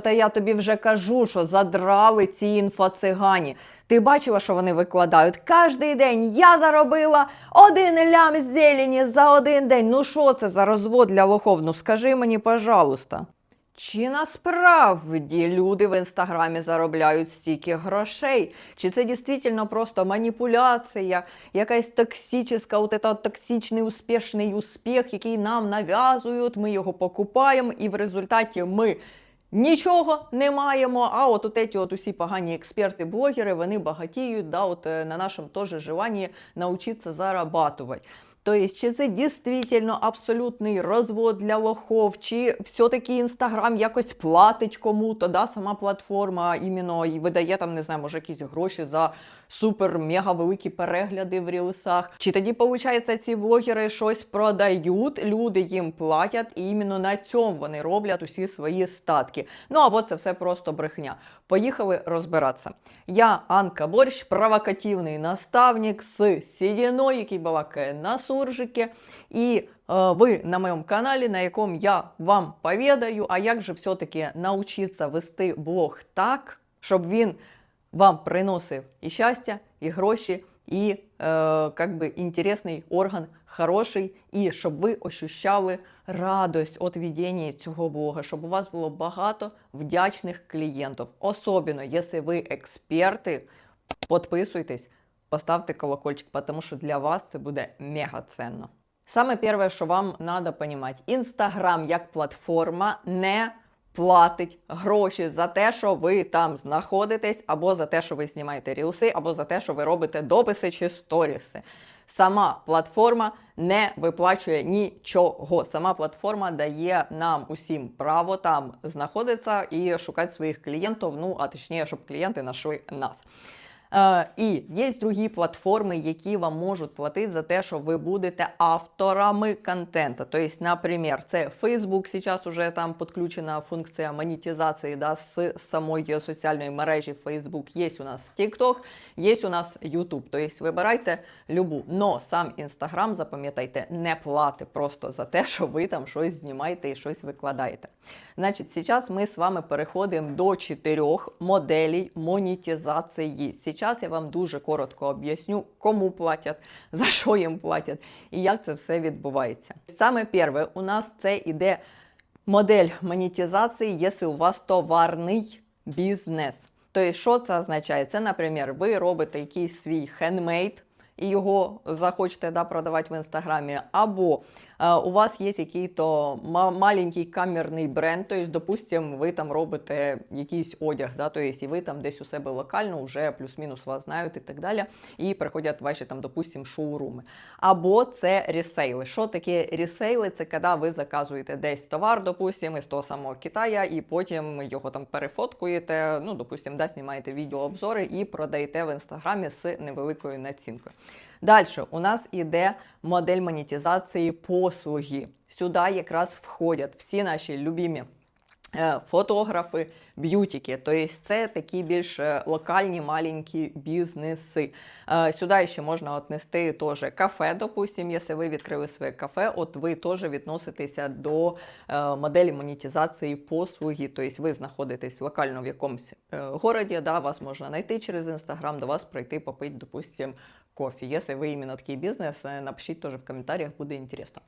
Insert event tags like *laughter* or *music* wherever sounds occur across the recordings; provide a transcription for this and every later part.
Та я тобі вже кажу, що задрали ці інфоцигані. Ти бачила, що вони викладають? Кожний день я заробила один лям зелені за один день. Ну що це за розвод для лохов? Скажи мені, пожалуйста. Чи насправді люди в інстаграмі заробляють стільки грошей? Чи це дійсно просто маніпуляція, якась токсична, от это токсичний успішний успіх, який нам нав'язують, ми його покупаємо, і в результаті ми нічого не маємо. А от, эти от усі погані експерти, блогери, вони багатіють, да, от е, на нашому теж желанні навчитися зарабатувати. Тобто, чи це дійсно абсолютний розвод для лохов, чи все-таки Інстаграм якось платить кому-то, да, сама платформа іменно і видає там, не знаю, може якісь гроші за супер-мега великі перегляди в рілсах. Чи тоді, виходить, ці блогери щось продають, люди їм платять, і іменно на цьому вони роблять усі свої статки. Ну або це все просто брехня. Поїхали розбиратися. Я Анка Борщ, провокативний наставник з Сідіною, який балакає на суржики. І е, ви на моєму каналі, на якому я вам повідаю, а як же все-таки навчитися вести блог так, щоб він вам приносив і щастя, і гроші, і е, как би, інтересний орган, хороший, і щоб ви ощущали радость від ведення цього блога, щоб у вас було багато вдячних клієнтів. Особливо, якщо ви експерти, підписуйтесь, поставте колокольчик, тому що для вас це буде мега ценно. Саме перше, що вам треба розуміти, Інстаграм як платформа не платить гроші за те, що ви там знаходитесь, або за те, що ви знімаєте рілси, або за те, що ви робите дописи чи сторіси. Сама платформа не виплачує нічого. Сама платформа дає нам усім право там знаходитися і шукати своїх клієнтів. Ну а точніше, щоб клієнти знайшли нас. Е, і є другі платформи, які вам можуть платити за те, що ви будете авторами контента. Тобто, наприклад, це Facebook, зараз уже там підключена функція монетизації да, з самої соціальної мережі Facebook. Є у нас TikTok, є у нас YouTube. Тобто вибирайте любу. Но сам Instagram, запам'ятайте, не платить просто за те, що ви там щось знімаєте і щось викладаєте. Значить, зараз ми з вами переходимо до чотирьох моделей монетизації. Зараз я вам дуже коротко об'ясню, кому платять, *laughs* за що їм платять і як це все відбувається. Саме перше, у нас це іде модель монетизації, якщо у вас товарний бізнес. Тобто, що це означає? Це, наприклад, ви робите якийсь свій хендмейд, і його захочете да, продавати в інстаграмі, або у вас є який-то маленький камерний бренд, тобто, допустим, ви там робите якийсь одяг, да, тобто, і ви там десь у себе локально вже плюс-мінус вас знають і так далі, і приходять ваші там, допустим, шоуруми. Або це ресейли. Що таке ресейли? Це коли ви заказуєте десь товар, допустим, із того самого Китая, і потім його там перефоткуєте, ну, допустим, да, знімаєте відеообзори і продаєте в інстаграмі з невеликою націнкою. Далі у нас іде модель монетизації послуги. Сюди якраз входять всі наші любимі е, фотографи, б'ютіки. Тобто це такі більш е, локальні маленькі бізнеси. Е, Сюди ще можна отнести теж кафе, допустим, якщо ви відкрили своє кафе, от ви теж відноситеся до моделі монетизації послуги. Тобто ви знаходитесь локально в якомусь городі, да, вас можна знайти через інстаграм, до вас прийти попити, допустим, кофе. Если вы именно такий бізнес, напишите теж в коментарях, буде інтересно.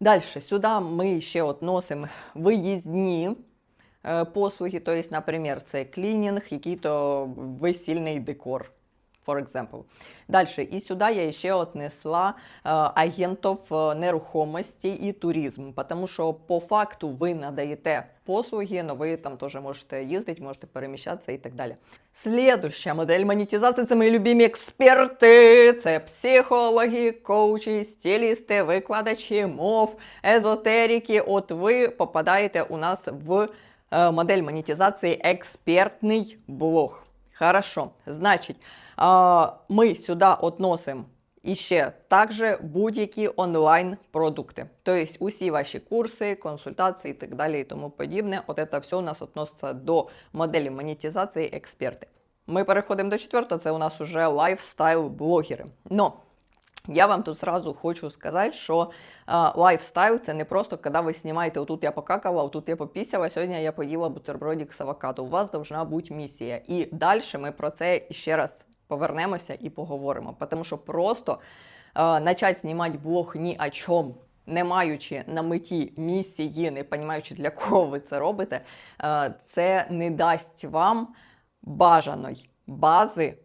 Далі, сюди ми ще относимо виїзні е, послуги, тобто, наприклад, це клінінг, який-то весільний декор. For example. Далі, і сюди я ще отнесла е, агентів е, нерухомості і туризму, тому що по факту ви надаєте послуги, але ви там теж можете їздити, можете переміщатися і так далі. Слідуща модель монетизації це мої любимі експерти. Це психологи, коучі, стилісти, викладачі мов, езотерики. От ви попадаєте у нас в е, модель монетизації експертний блог. Хорошо. Значить, ми сюди относимо і ще також будь-які онлайн-продукти. Тобто усі ваші курси, консультації і так далі і тому подібне. От це все у нас относиться до моделі монетизації експерти. Ми переходимо до четвертого, це у нас уже лайфстайл-блогери. Но Я вам тут сразу хочу сказати, що лайфстайл це не просто коли ви знімаєте, отут я покакала, отут я попісяла, сьогодні я поїла бутербродик з авокадо. У вас должна бути місія. І далі ми про це ще раз повернемося і поговоримо. Тому що просто е, почати знімати блог ні о чому, не маючи на меті місії, не розуміючи, для кого ви це робите, е, це не дасть вам бажаної бази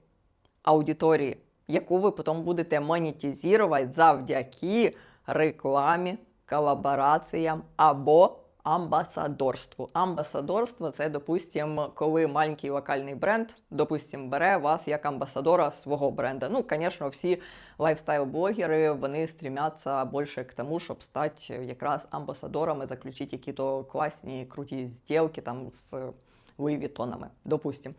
аудиторії, яку ви потім будете монетизувати завдяки рекламі, колабораціям або амбасадорству. Амбасадорство це, допустимо, коли маленький локальний бренд, допустимо, бере вас як амбасадора свого бренда. Ну, звісно, всі лайфстайл-блогери вони стрімяться більше к тому, щоб стати якраз амбасадорами, заключити якісь класні, круті зділки там з Луї Вітонами, допустим.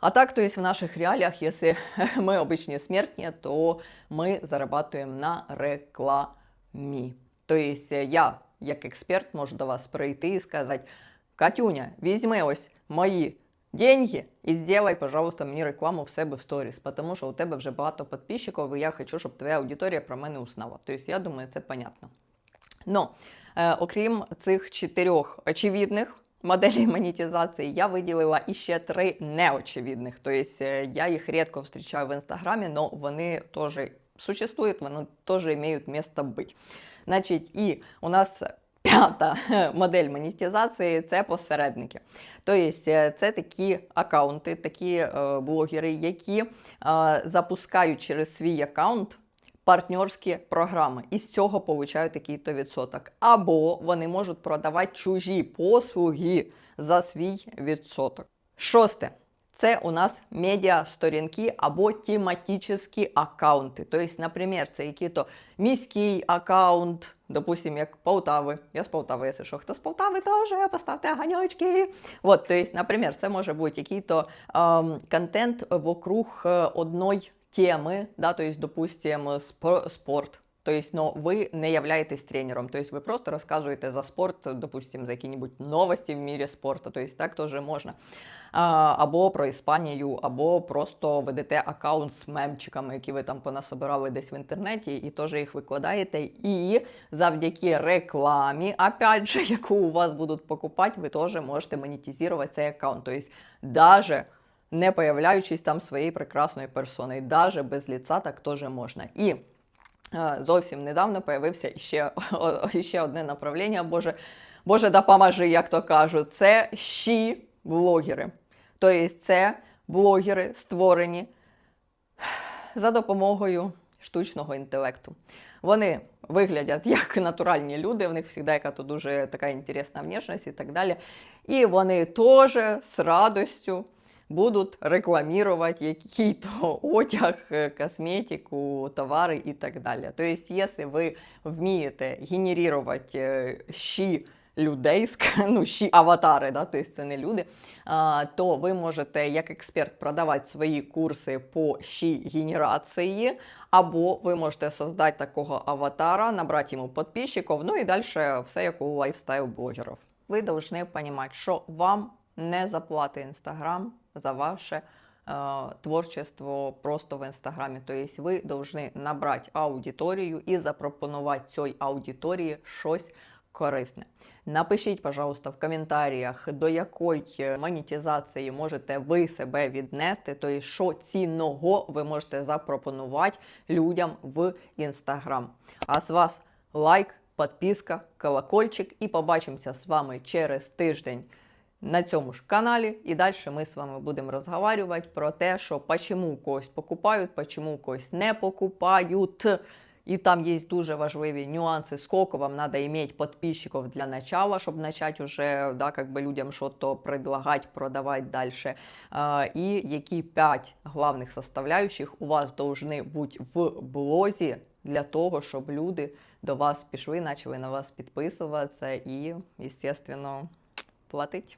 А так, то есть в наших реалиях, если *laughs* мы обычные смертные, то мы зарабатываем на рекламі. То есть е, я, як експерт, можу до вас прийти і сказати, Катюня, візьми ось мої деньги і сделай, пожалуйста, мені рекламу в себе в сторіс, тому що у тебе вже багато підписчиків, і я хочу, щоб твоя аудиторія про мене узнала. Тобто, я думаю, це понятно. Но, е, окрім цих чотирьох очевидних моделей монетизації, я виділила іще три неочевидних. Тобто, е, я їх рідко зустрічаю в інстаграмі, але вони теж существують, вони теж мають місце бути. Значить, і у нас п'ята *laughs* модель монетизації це посередники. Тобто, е, це такі аккаунти, такі е, блогери, які е, запускають через свій аккаунт партнерські програми і з цього получають такий-то відсоток. Або вони можуть продавати чужі послуги за свій відсоток. Шосте. Це у нас медіа-сторінки або тематичні аккаунти. Тобто, наприклад, це який-то міський аккаунт, допустим, як Полтави. Я з Полтави, якщо що, хто з Полтави теж, поставте огонечки. Вот, то есть, наприклад, це може бути який-то ем, контент вокруг е, одної теми, да, то есть, допустим, спо- спорт. То есть, но вы не являетесь тренером, то есть вы просто рассказываете за спорт, допустим, за какие-нибудь новости в мире спорта, то есть так тоже можна. А, або про Іспанію, або просто ведете аккаунт з мемчиками, які ви там понасобирали десь в інтернеті, і теж їх викладаєте. І завдяки рекламі, опять же, яку *laughs* у вас будуть покупати, ви теж можете монетизувати цей аккаунт. Тобто, даже не появляючись там своєю прекрасною персоною, даже без лица так теж можна. І е, зовсім недавно появився ще, ще одне направлення, Боже, Боже, допоможи, як то кажуть, це щі блогери. Тобто це блогери створені за допомогою штучного інтелекту. Вони виглядять як натуральні люди, в них завжди яка-то дуже така інтересна внешність і так далі. І вони теж з радістю будуть рекламувати який-то *laughs* одяг, е, косметику, товари і так далі. Тобто, якщо ви вмієте генерувати е, щі людей, *laughs* ну, щі аватари, да, тобто це не люди, то ви можете як експерт продавати свої курси по щі генерації, або ви можете создати такого аватара, набрати йому підписчиків, ну і далі все як у лайфстайл-блогерів. Ви повинні розуміти, що вам не заплатить Інстаграм за ваше е, творчество просто в Інстаграмі. Тобто ви повинні набрати аудиторію і запропонувати цій аудиторії щось корисне. Напишіть, пожалуйста, в коментарях, до якої монетизації можете ви себе віднести, тобто, що цінного ви можете запропонувати людям в Інстаграм. А з вас лайк, підписка, колокольчик, і побачимося з вами через тиждень на цьому ж каналі. І далі ми з вами будемо розговорювати про те, що чому когось покупають, чому когось не покупають. І там є дуже важливі нюанси, скільки вам треба мати підписчиків для начала, щоб почати уже да, как бы людям щось предлагати, продавати далі. А, і які 5 главних составляючих у вас повинні бути в блозі для того, щоб люди до вас пішли, почали на вас підписуватися і, звісно, платити.